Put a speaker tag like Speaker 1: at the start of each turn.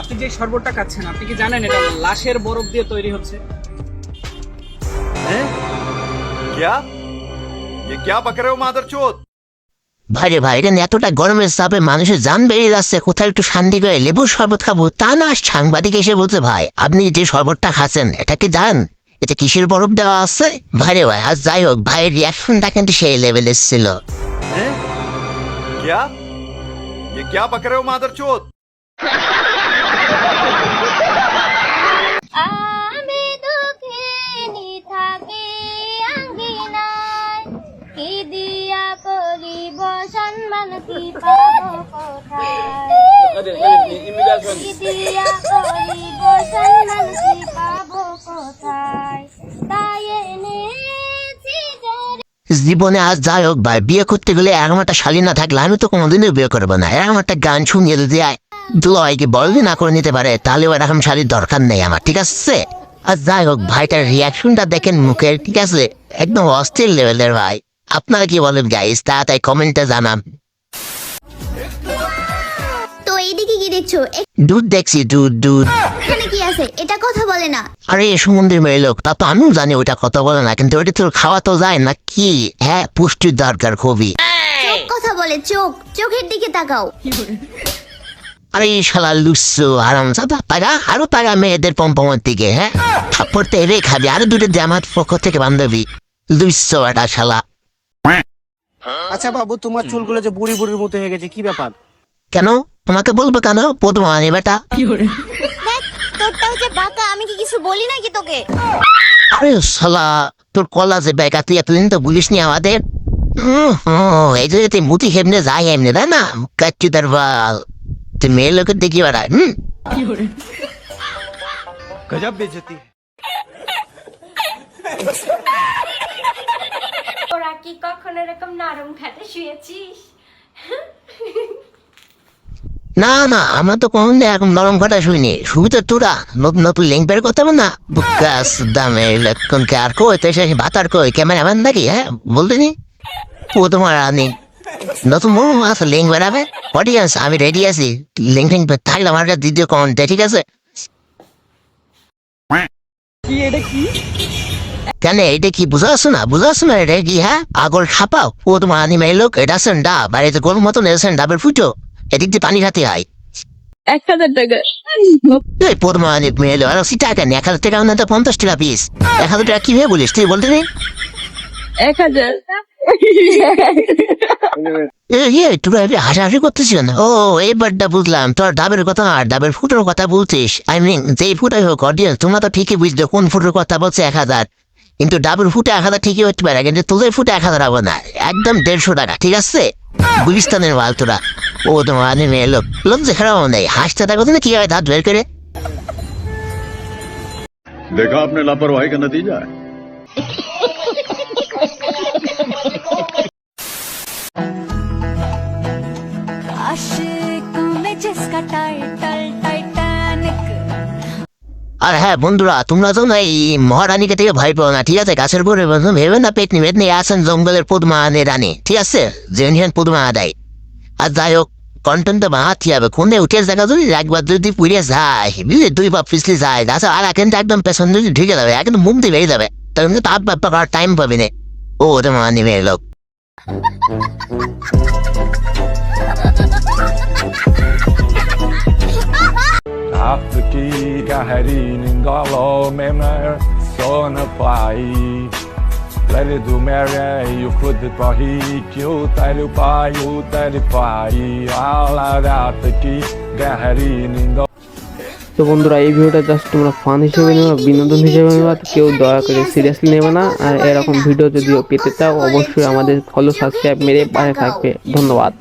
Speaker 1: আপনি যে শরবতটা খাচ্ছেন আপনি কি জানেন এটা লাশের বরফ দিয়ে তৈরি হচ্ছে
Speaker 2: क्या ये क्या बक रहे हो मादर
Speaker 3: ভাইরে ভাই এটা এতটা গরমের চাপে মানুষের জান বেরিয়ে যাচ্ছে কোথাও একটু শান্তি করে লেবুর শরবত খাবো তা না সাংবাদিক এসে বলছে ভাই আপনি যে শরবতটা খাচ্ছেন এটা কি জান এটা কিসের বরফ দেওয়া আছে ভাইরে ভাই আর যাই হোক ভাইয়ের রিয়াকশনটা কিন্তু সেই লেভেলের ছিল
Speaker 2: क्या ये क्या बक रहे हो मादर
Speaker 4: আমি
Speaker 3: জীবনে আজ যাই হোক ভাই, বিয়ে করতে গেলে এরকম একটা শালী না থাকলে আমি তো কোনোদিনও বিয়ে করব না। এরকম একটা গান শুনিয়ে যদি দুলাইকে বলবি না করে নিতে পারে তাহলে এরকম শাড়ির দরকার নেই আমার, ঠিক আছে? আর যাই হোক ভাইটার রিয়াকশনটা দেখেন মুখের, ঠিক আছে? একদম অস্থির লেভেলের ভাই। আপনারা কি বলেন গাইস তাড়াতাড়ি কমেন্টে জানান।
Speaker 4: তো এইদিকে কি দেখছ
Speaker 3: দুধ দেখছি দুধ দুধ।
Speaker 4: এখানে কি আছে? এটা কথা বলে না।
Speaker 3: আরে সমুদ্রের মেয়ে লোক তা তো আমিও জানি ওটা কথা বলে না কিন্তু ওটা তোর খাওয়া তো যায় না কি? হ্যাঁ পুষ্টির দরকার খুবই।
Speaker 4: চোখ কথা বলে চোখ। চোখের দিকে তাকাও।
Speaker 3: আরে শালা লুসু আরাম সাদা পাগা আরও পাগা মেয়েদের পম্পমের দিকে হ্যাঁ? থাপ্পড় তো এরে খাবি আরও দুটো দিয়ে আমার পক্ষ থেকে বান্ধবী। লুসু একটা শালা।
Speaker 5: আচ্ছা বাবু তোমার চুলগুলো যে বুড়ি বুড়ির মতো হয়ে গেছে কি ব্যাপার?
Speaker 3: কেন? তোমাকে বলব কেন? পদ্মানি বেটা।
Speaker 4: তোরটা হচ্ছে বাঁকা আমি কি কিছু বলি নাকি তোকে?
Speaker 3: আরে শালা তোর কলা যে বেকা তুই এতদিন তো বলিস নি আমাদের। এই যে তুই মুতি হেমনে যাই হেমনে তাই না? কাচ্চু তার বাল তুই মেয়ে লোকের দেখি বেড়ায় হুম?
Speaker 2: গজব বেজতি।
Speaker 6: ওরা কি কখনো এরকম নরম খাটে শুয়েছিস?
Speaker 3: না না আমরা তো কোনদিন এখন নরম ঘটা শুনি শুবি তো তোরা নতুন নতুন লিঙ্ক বের করতে হবে না। বুকাস দামে লক্ষণ কে আর কই তো এসে ভাতার কই ক্যামেরাম্যান নাকি হ্যাঁ? বলতে নি ও তোমার আনি নতুন মো আছে লিঙ্ক বেরাবে অডিয়েন্স আমি রেডি আছি। লিঙ্ক টিঙ্ক থাকলে আমার কাছে দ্বিতীয় কমেন্ট ঠিক আছে?
Speaker 1: এটা
Speaker 3: কেন এটা কি বুঝা আসছো না? বুঝা আসছো না এটা কি হ্যাঁ? আগল খাপাও। ও তোমার আনি মেয়ে লোক এটা আছেন ডা বাড়িতে গরুর মতন এসেছেন ডাবের ফুটো। এদিক দিয়ে পানি খাতে হয়।
Speaker 7: এক হাজার টাকা।
Speaker 3: এই পরমাণিক মেয়ে আর আশি টাকা এক হাজার টাকা না তো পঞ্চাশ টাকা পিস এক হাজার টাকা কি ভেবে বলিস তুই বলতে নেই
Speaker 7: এক হাজার।
Speaker 3: তোরা এবার হাসাহাসি করতেছিস না ও বুঝলাম তোর ডাবের কথা আর ডাবের ফুটোর কথা বলছিস। আই মিন যেই ফুটাই হোক অডিয়েন্স তোমরা তো ঠিকই বুঝলে কোন ফুটোর কথা বলছে এক হাজার। কিন্তু ডাবের ফুটে এক হাজার ঠিকই হতে পারে কিন্তু তোদের ফুটে এক হাজার হবে না একদম দেড়শো টাকা ঠিক আছে? গুলিস্তানের মাল তোরা ও তোমার আনি মেয়ে লোক লোক যে খারাপ নেই হাসতে থাকো না কি হয় দাঁত বের করে
Speaker 8: देखा आपने लापरवाही का नतीजा है
Speaker 6: आशिक में जिसका टाइटल टाइटैनिक
Speaker 3: আর হ্যাঁ বন্ধুরা, তোমরা তো না এই মহারানীকে থেকে ভয় পাও না, ঠিক আছে? গাছের পরে ভেবে না নিবে নিয়ে আসেন জঙ্গলের পদ্মা আনে রানী, ঠিক আছে? জেনিয়ান পদ্মা আদায় আর যাই হোক, কন্টেন্ট তো বাঁধাতে হবে কোনে উঠে দেখা যদি একবার যদি পুড়িয়ে যায়, বুঝলি? দুই পা পিছলে যায় গাছে আর কিন্তু একদম পেছন যদি ঢুকে যাবে, একদম মুখ দিয়ে বেরিয়ে যাবে। তখন কিন্তু তাপ ব্যাপার টাইম পাবি না। ও তোমার নিবে লোক।
Speaker 9: Afrique, carreirinha, engolou, memra, sona pai. Lele do Mary, o fruto do rique, o talho pai, o talho pai. Ala rata que, carreirinha, engolou.
Speaker 5: তো বন্ধুরা এই ভিডিওটা জাস্ট তোমরা ফান হিসেবে নেবে বিনোদন হিসেবে নেবে কেউ দয়া করে সিরিয়াসলি নেবে না আর এরকম ভিডিও যদিও পেতে চাও অবশ্যই আমাদের ফলো সাবস্ক্রাইব মেরে পাশে থাকবে ধন্যবাদ